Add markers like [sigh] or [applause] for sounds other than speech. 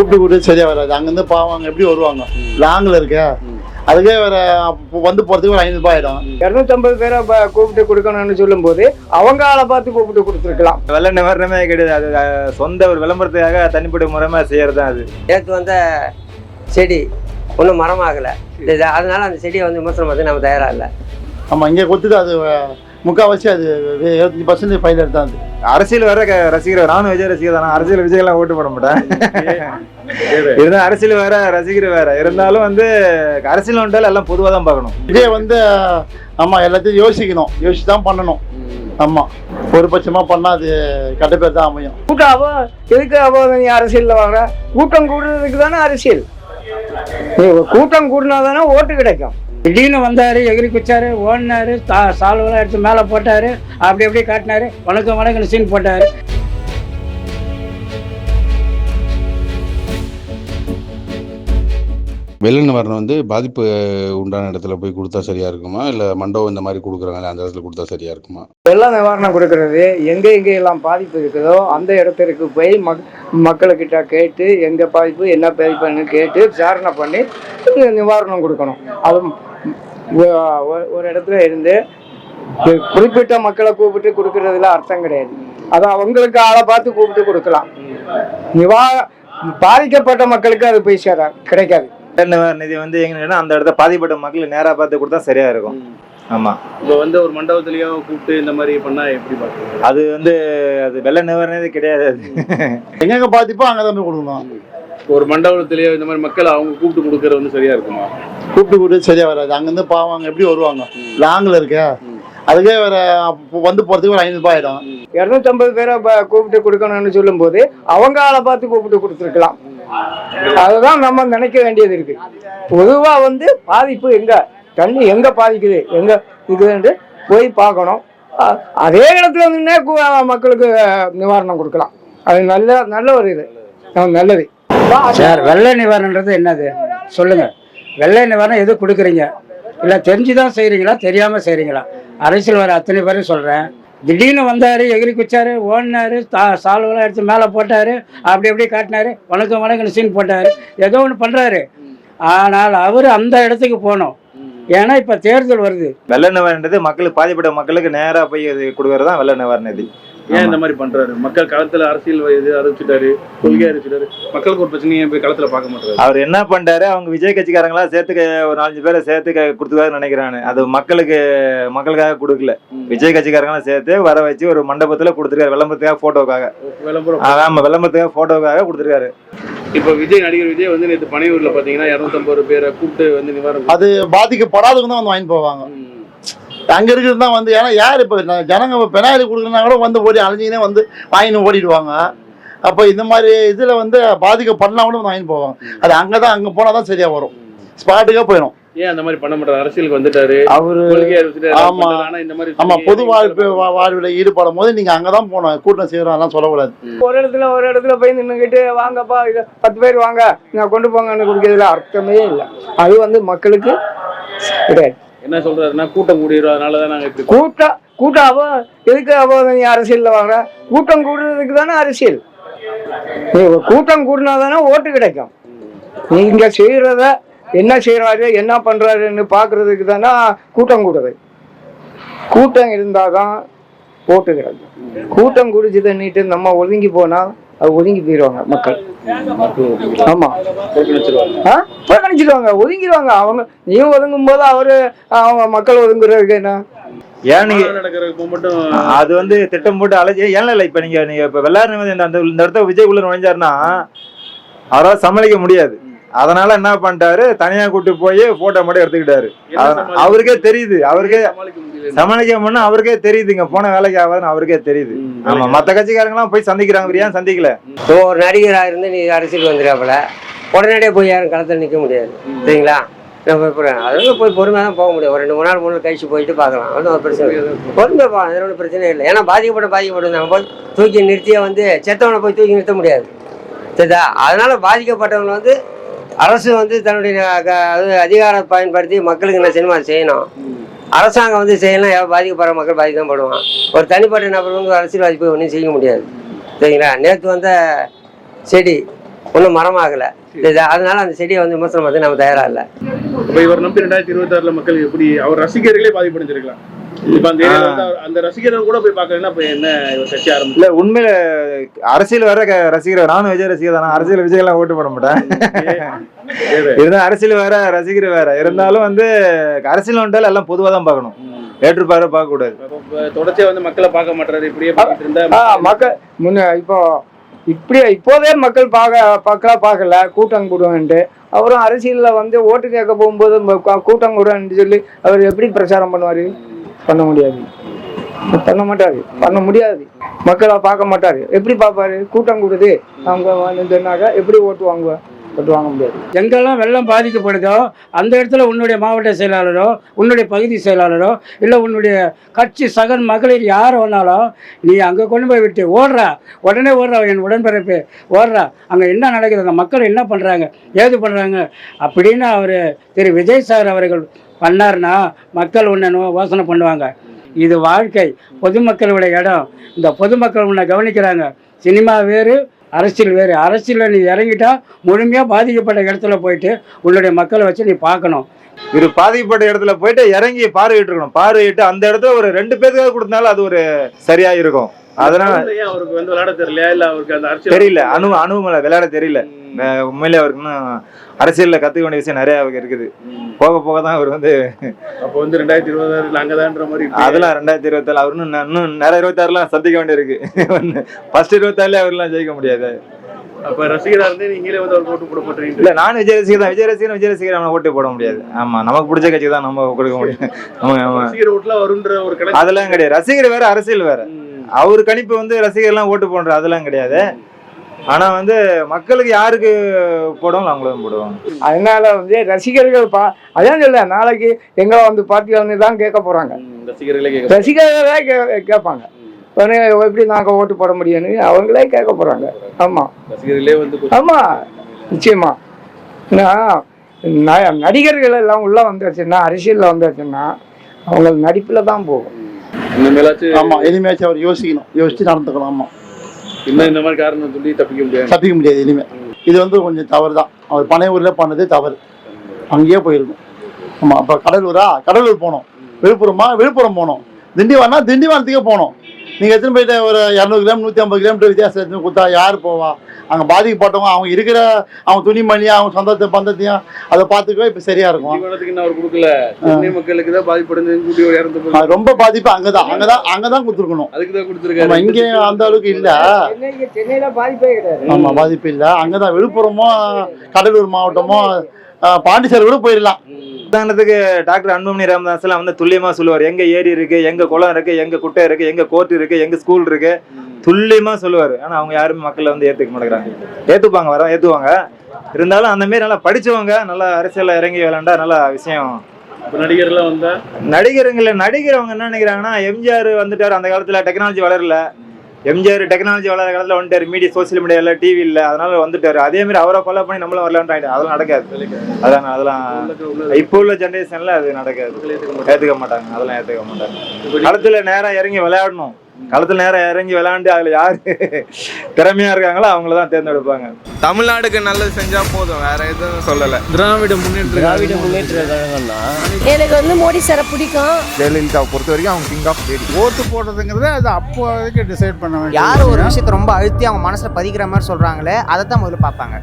கூப்பிட்டு கூப்பிட்டு சரியா வராது. அங்கேருந்து பாவாங்க எப்படி வருவாங்க? லாங்கில் இருக்க. அதுக்கே வேற வந்து போகிறதுக்கு ஒரு ஐநூறுபா ஆயிடும். இரநூத்தம்பது பேரை கூப்பிட்டு கொடுக்கணும்னு சொல்லும்போது அவங்க ஆளை பார்த்து கூப்பிட்டு கொடுத்துருக்கலாம். வெள்ள நிவாரணமே கிடையாது. அது சொந்த ஒரு விளம்பரத்துக்காக தனிப்பட்ட முறைமா செய்யறது அது. நேற்று வந்த செடி ஒன்றும் மரமாகலை. அதனால அந்த செடியை வந்து விமர்சனம் பண்ணி நம்ம தயாராக இல்லை. ஆமாம் இங்கே கொடுத்துட்டு அது முக்கால்வாசி அது இருபத்தஞ்சி பர்சன்டேஜ் ஃபைல் எடுத்தான் அது அரசியல் வர ரசிகர் நானும் விஜய் ரசிகர் தான். அரசியல் விஜய்லாம் ஓட்டு போட மாட்டேன். இருந்தாலும் அரசியல் வேற ரசிகர் வேற. இருந்தாலும் வந்து அரசியல் வந்துட்டாலும் எல்லாம் பொதுவாக தான் பார்க்கணும். விஜய் வந்து ஆமாம் எல்லாத்தையும் யோசிக்கணும். யோசிச்சு தான் பண்ணணும். ஆமாம் ஒரு பட்சமாக பண்ணால் அது கட்ட பேர் தான் அமையும். கூட்டம் அவ எதுக்கு அவ நீ அரசியலில் வாங்குற? கூட்டம் கூடுறதுக்கு தானே அரசியல். கூட்டம் கூடினா தானே ஓட்டு கிடைக்கும். திடீர்னு வந்தார் எகிரி குச்சாரு ஓடினாரு தா சால்வெல்லாம் எடுத்து மேலே போட்டார் அப்படி அப்படியே காட்டினாரு வணக்கம் வணக்கம் சீன் போட்டார். வெள்ள நிவாரணம் வந்து பாதிப்பு உண்டான இடத்துல போய் கொடுத்தா சரியா இருக்குமா? இல்ல மண்டபம் இந்த மாதிரி கொடுக்குறாங்க அந்த இடத்துல கொடுத்தா சரியா இருக்குமா? வெள்ள நிவாரணம் கொடுக்கறது எங்கே எங்கே எல்லாம் பாதிப்பு இருக்குதோ அந்த இடத்திற்கு போய் மக் மக்களுக்கிட்ட கேட்டு எங்கே பாதிப்பு என்ன பாதிப்புன்னு கேட்டு விசாரணை பண்ணி நிவாரணம் கொடுக்கணும். அது ஒரு இடத்துல இருந்து குறிப்பிட்ட மக்களை கூப்பிட்டு கொடுக்கறதுல அர்த்தம் கிடையாது. அது அவங்களுக்கு ஆளை பார்த்து கூப்பிட்டு கொடுக்கலாம். நிவா பாதிக்கப்பட்ட மக்களுக்கு அது போய் சேர கிடைக்காது. வெள்ள நிவாரண நிதி வந்து எங்கன்னா அந்த இடத்த பாதிப்பட்ட மக்களுக்கு நேரா பார்த்து கொடுத்தா சரியா இருக்கும். ஆமா. இப்போ வந்து ஒரு மண்டபத்திலயோ கூப்பிட்டு இந்த மாதிரி பண்ணா எப்படி பாக்குறீங்க அது வந்து அது வெள்ள நிவாரண நிதி கிடையாது அது. எங்கெங்கே பாதிப்போ அங்கே தான் போய் கொடுக்கணும். ஒரு மண்டபத்திலயோ இந்த மாதிரி மக்கள் அவங்க கூப்பிட்டு கொடுக்கறது வந்து சரியா இருக்குமா? கூப்பிட்டு கூப்பிட்டு சரியா வராது. அங்கேருந்து பாவாங்க எப்படி வருவாங்க? லாங்கில் இருக்க. அதுக்கே வேற வந்து போகிறதுக்கு ஒரு ஐநூறுபா ஆயிடும். இரநூத்தம்பது பேரை கூப்பிட்டு கொடுக்கணும்னு சொல்லும்போது அவங்க ஆளை பார்த்து கூப்பிட்டு கொடுத்துருக்கலாம். அதுதான் நம்ம நினைக்க வேண்டியது இருக்கு. பொதுவா வந்து பாதிப்பு எங்க? தண்ணி எங்க பாதிக்குது? எங்க இதுன்னு போய் பார்க்கணும். அதே இடத்துல நின்னே மக்களுக்கு நிவாரணம் கொடுக்கலாம். அது நல்ல நல்ல ஒரு இது. நல்லது. சார் வெள்ளை நிவாரணன்றது என்னது? சொல்லுங்க. வெள்ளை நிவாரணம் எது கொடுக்குறீங்க? இல்லை தெரிஞ்சு தான் செய்கிறீங்களா தெரியாமல் செய்கிறீங்களா அரசியல் வர அத்தனை பேரும் சொல்கிறேன் திடீர்னு வந்தார் எகிரி குச்சாரு ஓடினாரு தா சால்வெல்லாம் எடுத்து மேலே போட்டார் அப்படி அப்படியே காட்டினாரு வணக்கம் வணக்கம் சீன் போட்டார் ஏதோ ஒன்று பண்ணுறாரு ஆனால் அவர் அந்த இடத்துக்கு போனோம். ஏன்னா இப்போ தேர்தல் வருது. வெள்ள நிவாரணது மக்களுக்கு பாதிப்பட்ட மக்களுக்கு நேரா போய் அது கொடுக்கறது தான் வெள்ள நிவாரண நிதி ஏன் இந்த மாதிரி பண்றாரு? மக்கள் களத்துல அரசியல் இது அறிவிச்சிட்டாரு கொள்கை அறிவிச்சிட்டாரு. மக்களுக்கு ஒரு பிரச்சனையை போய் களத்துல பார்க்க மாட்டாரு அவர் என்ன பண்ணிட்டாரு அவங்க விஜய் கட்சிக்காரங்களா சேர்த்து ஒரு நாலஞ்சு பேரை சேர்த்து க- கொடுத்துக்காரு நினைக்கிறானு. அது மக்களுக்கு மக்களுக்காக கொடுக்கல. விஜய் கட்சிக்காரங்களாம் சேர்த்து வர வச்சு ஒரு மண்டபத்துல கொடுத்துருக்காரு விளம்பரத்துக்காக போட்டோக்காக விளம்பரம். ஆமா விளம்பரத்துக்காக போட்டோக்காக கொடுத்துருக்காரு. இப்போ விஜய் நடிகர் விஜய் வந்து நேற்று பனையூர்ல பாத்தீங்கன்னா இரநூத்தம்பது பேரை கூப்பிட்டு வந்து நிவாரணம் அது பாதிக்கப்படாதவங்க தான் வந்து வாங்கிட்டு போவாங்க. அங்கே இருக்கிறது தான் வந்து ஏன்னா யார் இப்போ ஜனங்க இப்போ பெனாயில் கொடுக்குறதுனா கூட வந்து ஓடி அலைஞ்சினே வந்து வாங்கின்னு ஓடிடுவாங்க. அப்போ இந்த மாதிரி இதில் வந்து பாதிக்கப்படலாம் கூட வந்து வாங்கிட்டு போவாங்க. அது அங்கே தான் அங்கே போனால் தான் சரியாக வரும். ஸ்பாட்டுக்கே போயிடும் ஏன் அந்த மாதிரி பண்ண மாட்டாரு? அரசியலுக்கு வந்துட்டாரு. அவரு ஆமா. ஆனா இந்த மாதிரி ஆமா பொது வாழ்வு வாழ்வில் ஈடுபடும் போது நீங்கள் அங்கே தான் போகணும். கூட்டம் செய்கிறோம் அதெல்லாம் சொல்லக்கூடாது ஒரு இடத்துல ஒரு இடத்துல போய் நின்றுக்கிட்டு வாங்கப்பா இது பத்து பேர் வாங்க நான் கொண்டு போங்கன்னு கொடுக்கறதுல அர்த்தமே இல்லை. அது வந்து மக்களுக்கு கிடையாது. என்ன சொல்றாருன்னா கூட்டம் கூடிரும் தான் நாங்கள் இப்படி கூட்டம் கூட்டம் அவ எதுக்கு அவ நீ அரசியல்ல வாங்குற? கூட்டம் கூடுறதுக்கு தானே அரசியல். நீ கூட்டம் கூடினா தானே ஓட்டு கிடைக்கும். நீங்க செய்யறத என்ன செய்யறாரு என்ன பண்றாருன்னு பாக்குறதுக்கு தானே கூட்டம் கூடுது கூட்டம் இருந்தாதான் ஓட்டு கிடைக்கும். கூட்டம் குடிச்சு தண்ணிட்டு நம்ம ஒதுங்கி போனா அது ஒதுங்கி போயிடுவாங்க மக்கள். ஆமா. புறக்கணிச்சிருவாங்க ஒதுங்கிடுவாங்க அவங்க நீயும் ஒதுங்கும் போது அவரு அவங்க மக்கள் ஒதுங்குறதுக்கு என்ன? ஏன் அது வந்து திட்டம் போட்டு அழைச்சி ஏன் இல்லை இப்ப நீங்க நீங்க இப்ப வெள்ளாறு நிதி அந்த இந்த இடத்த விஜய் உள்ள நுழைஞ்சாருன்னா அவரால் சமாளிக்க முடியாது. அதனால என்ன பண்ணிட்டாரு? தனியா கூட்டு போய் போட்டோ மட்டும் எடுத்துக்கிட்டாரு. அவருக்கே தெரியுது. அவருக்கே சமாளிக்க முடியல சமாளிக்க முடியும் அவருக்கே தெரியுதுங்க போன வேலைக்கு ஆகாதுன்னு அவருக்கே தெரியுது. ஆமா மத்த கட்சிக்காரங்களாம் போய் சந்திக்கிறாங்க. ஏன் சந்திக்கல? இப்போ ஒரு நடிகராக இருந்து நீ அரசியல் வந்துடுறாப்புல உடனடியே போய் யாரும் களத்தில் நிற்க முடியாது. சரிங்களா? நம்ம இப்போ அதனால போய் பொறுமையாக தான் போக முடியும். ஒரு ரெண்டு மூணு நாள் மூணு கழிச்சு போயிட்டு பார்க்கலாம். ஒன்றும் ஒரு பிரச்சனை இல்லை. பொறுமையாக போகலாம். அதில் ஒன்றும் பிரச்சனை இல்லை. ஏன்னா பாதிக்கப்பட்ட பாதிக்கப்பட்டு நம்ம போய் தூக்கி நிறுத்தியே வந்து செத்தவனை போய் தூக்கி நிறுத்த முடியாது. சரிதா? அதனால பாதிக்கப்பட்டவங்க வந்து அரசு வந்து தன்னுடைய அதிகாரம் பயன்படுத்தி மக்களுக்கு என்ன சினிமா செய்யணும். அரசாங்கம் வந்து செய்யலாம் எவ்வளோ பாதிக்கப்படுற மக்கள் பாதிக்க தான் படுவான் ஒரு தனிப்பட்ட நபர் வந்து அரசியல்வாதி போய் ஒன்றும் செய்ய முடியாது. சரிங்களா? நேற்று வந்த செடி ஒன்றும் மரமாகலை. அதனால அந்த செடியை வந்து விமர்சனம் பார்த்து நம்ம தயாரா இல்லை. இப்ப இவர் நம்பி ரெண்டாயிரத்தி இருபத்தி ஆறுல மக்கள் எப்படி அவர் ரசிகர்களே பாதிப்படைஞ்சிருக்கலாம். இல்ல உண்மையில அரசியல் வர ரசிகர் நானும் விஜய் ரசிகர் தானே. அரசியல் விஜய் எல்லாம் ஓட்டு போட மாட்டேன். இருந்தாலும் அரசியல் வேற ரசிகர் வேற. இருந்தாலும் வந்து அரசியல் வந்துட்டாலும் எல்லாம் பொதுவா தான் பார்க்கணும். ஏற்றுப்பாரு பார்க்க கூடாது தொடர்ச்சியா வந்து மக்களை பார்க்க மாட்டாரு இப்படியே இருந்தா மக்கள் முன்ன இப்போ இப்படி இப்போதே மக்கள் பார்க்க பார்க்கல பார்க்கல. கூட்டம் கூடுவான்ட்டு. அவரும் அரசியலில் வந்து ஓட்டு கேட்க போகும்போது கூட்டம் கூடுவான்னு சொல்லி அவர் எப்படி பிரச்சாரம் பண்ணுவார்? பண்ண முடியாது. பண்ண மாட்டாரு. பண்ண முடியாது. மக்களை பார்க்க மாட்டாரு. எப்படி பார்ப்பாரு? கூட்டம் கூடுது. அவங்க சொன்னாக்க எப்படி ஓட்டு ஓட்டு வாங்க முடியாது. எங்கெல்லாம் வெள்ளம் பாதிக்கப்படுதோ அந்த இடத்துல உன்னுடைய மாவட்ட செயலாளரோ உன்னுடைய பகுதி செயலாளரோ இல்லை உன்னுடைய கட்சி சகன் மகளிர் யார் வேணாலும் நீ அங்கே கொண்டு போய் விட்டு ஓடுறா. உடனே ஓடுறா என் உடன்பிறப்பு. ஓடுறா. அங்கே என்ன நடக்குது? அந்த மக்கள் என்ன பண்ணுறாங்க ஏது பண்ணுறாங்க அப்படின்னு அவர் திரு. விஜய் சார் அவர்கள் பண்ணார்னா மக்கள் ஒன்று யோசனை பண்ணுவாங்க. இது வாழ்க்கை. பொதுமக்களுடைய இடம். இந்த பொதுமக்கள் உன்னை கவனிக்கிறாங்க. சினிமா வேறு அரசியல் வேறு. அரசியலில் நீ இறங்கிட்டா முழுமையாக பாதிக்கப்பட்ட இடத்துல போயிட்டு உன்னுடைய மக்களை வச்சு நீ பார்க்கணும். இவர் பாதிக்கப்பட்ட இடத்துல போயிட்டு இறங்கி பார்வையிட்டு இருக்கணும் பார்வையிட்டு அந்த இடத்துல ஒரு ரெண்டு பேருக்காக கொடுத்தனால அது ஒரு சரியா இருக்கும் அதனால அவருக்கு வந்து விளையாட தெரியலையா? இல்ல அவருக்கு அந்த தெரியல. அனு அனுபவம் இல்ல, விளையாட தெரியல. அஹ் உண்மையிலே அவருக்கு இன்னும் அரசியல்ல கத்துக்க வேண்டிய விஷயம் நிறைய அவருக்கு இருக்குது. போக போக தான் அவர் வந்து அப்ப வந்து ரெண்டாயிரத்தி இருபது ஆறுல அங்கதான்ற மாதிரி அதெல்லாம் ரெண்டாயிரத்தி இருபத்தாறு அவர் இன்னும் இன்னும் நிறைய இருபத்தாறுலாம் சந்திக்க வேண்டியிருக்கு. [laughs] ஃபர்ஸ்ட் இருபத்தாறுல அவர்லாம் ஜெயிக்க முடியாது. அப்ப ரசிகரா இருந்து நீங்களே வந்து அவர் ஓட்டு போட போட்டுறீங்க. இல்ல நானும் விஜய் ரசிகர் தான். விஜய் ரசிகர் விஜய் ரசிகர் நம்ம ஓட்டு போட முடியாது. ஆமா நமக்கு பிடிச்ச கட்சி தான் நம்ம கொடுக்க முடியும். [laughs] ரசிகர் ஓட்டுல வருன்ற ஒரு கணக்கு. அதெல்லாம் கிடையாது. ரசிகர் வேற அரசியல் வேற. அவர் கணிப்பு வந்து ரசிகர்லாம் ஓட்டு போடுற அதெல்லாம் கிடையாது. ஆனா வந்து மக்களுக்கு யாருக்கு போடுவாங்களோ அவங்களும் போடுவாங்க. அதனால வந்து ரசிகர்கள் பா அதான் சொல்ல நாளைக்கு எங்களை வந்து பார்ட்டியில் வந்து தான் கேட்க போகிறாங்க ரசிகர்களே கேட்க ரசிகர்களே கே கேட்பாங்க. உடனே எப்படி நாங்கள் ஓட்டு போட முடியும்னு அவங்களே கேட்க போகிறாங்க ஆமாம் ரசிகர்களே வந்து ஆமாம் நிச்சயமா. நான் நடிகர்கள் எல்லாம் உள்ளே வந்துருச்சுன்னா அரசியலில் வந்துருச்சுன்னா அவங்க நடிப்பில் தான் போகும். இனிமேலாச்சும் ஆமா இனிமேச்சும் அவர் யோசிக்கணும். யோசிச்சு நடந்துக்கணும். ஆமா. இன்னும் இந்த மாதிரி காரணம் சொல்லி தப்பிக்க முடியாது. தப்பிக்க முடியாது இனிமே. இது வந்து கொஞ்சம் தவறு தான் அவர் பனையூர்ல பண்ணது தவறு. அங்கேயே போயிருக்கும். ஆமா அப்ப கடலூரா? கடலூர் போனோம். விழுப்புரமா? விழுப்புரம் போனோம். திண்டிவனா? திண்டிவனத்துக்கே போனோம். நீங்க எத்தனை போயிட்டு ஒரு இரநூறு கிலோமீட்டர் நூற்றி ஐம்பது கிலோமீட்டர் வித்தியாசம் எடுத்துன்னு கொடுத்தா யார் போவா? அங்கே பாதிக்கப்பட்டவங்க அவங்க இருக்கிற அவங்க துணிமணியும் அவங்க சொந்தத்தை பந்தத்தையும் அதை பார்த்துக்கவே இப்போ சரியா இருக்கும். அவர் கொடுக்கல. மக்களுக்கு தான் பாதிப்படைஞ்சு ரொம்ப பாதிப்பு அங்கதான். அங்கதான் அங்கதான் கொடுத்துருக்கணும். அதுக்கு தான் ஆமா கொடுத்துருக்காரு இங்கே அந்த அளவுக்கு இல்ல. சென்னையில் பாதிப்பே கிடையாது. ஆமா பாதிப்பு இல்ல. அங்கதான் விழுப்புரமோ கடலூர் மாவட்டமோ அஹ், பாண்டிச்சேரி கூட போயிடலாம் உதாரணத்துக்கு டாக்டர் அன்புமணி ராமதாஸ் எல்லாம் வந்து துல்லியமா சொல்லுவார். எங்க ஏரி இருக்கு எங்க குளம் இருக்கு எங்க குட்டை இருக்கு எங்க கோர்ட் இருக்கு எங்க ஸ்கூல் இருக்கு. துல்லியமா சொல்லுவாரு. ஆனா அவங்க யாருமே மக்கள் வந்து ஏத்துக்க மாட்டேங்கிறாங்க. ஏத்துப்பாங்க வர ஏத்துவாங்க. இருந்தாலும் அந்த மாதிரி நல்லா படிச்சவங்க நல்லா அரசியல்ல இறங்கி விளையாண்டா நல்ல விஷயம். நடிகர்லாம் வந்தா? நடிகருங்கள நடிகரவங்க என்ன நினைக்கிறாங்கன்னா எம்ஜிஆர் வந்துட்டாரு அந்த காலத்துல டெக்னாலஜி வளரல. எம்ஜிஆர் டெக்னாலஜி வளர காலத்துல வந்துட்டாரு. மீடியா சோசியல் மீடியால டிவி இல்ல. அதனால வந்துட்டாரு. அதே மாதிரி அவரை ஃபாலோ பண்ணி நம்மளும் வரலான்ட்டு அதெல்லாம் நடக்காது. அதான் அதெல்லாம் இப்போ உள்ள ஜெனரேஷன்ல அது நடக்காது. ஏத்துக்க மாட்டாங்க. அதெல்லாம் ஏத்துக்க மாட்டாங்க. களத்துல நேரா இறங்கி விளையாடணும். களத்துல நேரா இறங்கி விளையாண்டு அதுல யாரு திறமையா இருக்காங்களோ அவங்கள தான் தேர்ந்தெடுப்பாங்க. தமிழ்நாடுக்கு நல்லது செஞ்சா போதும் வேற எதுவும் சொல்லல. திராவிட முன்னேற்ற திராவிட முன்னேற்ற கழகம்னா? எனக்கு வந்து மோடி சாரை பிடிக்கும். ஜெயலலிதாவை பொறுத்த வரைக்கும் அவங்க கிங் ஆஃப் லேடி ஓட்டு போடுறதுங்கிறது அது அப்போதைக்கு டிசைட் பண்ண யார் ஒரு விஷயத்தை ரொம்ப அழுத்தி அவங்க மனசுல பதிக்கிற மாதிரி சொல்றாங்களே அதை தான் முதல்ல பார்ப்பாங்க.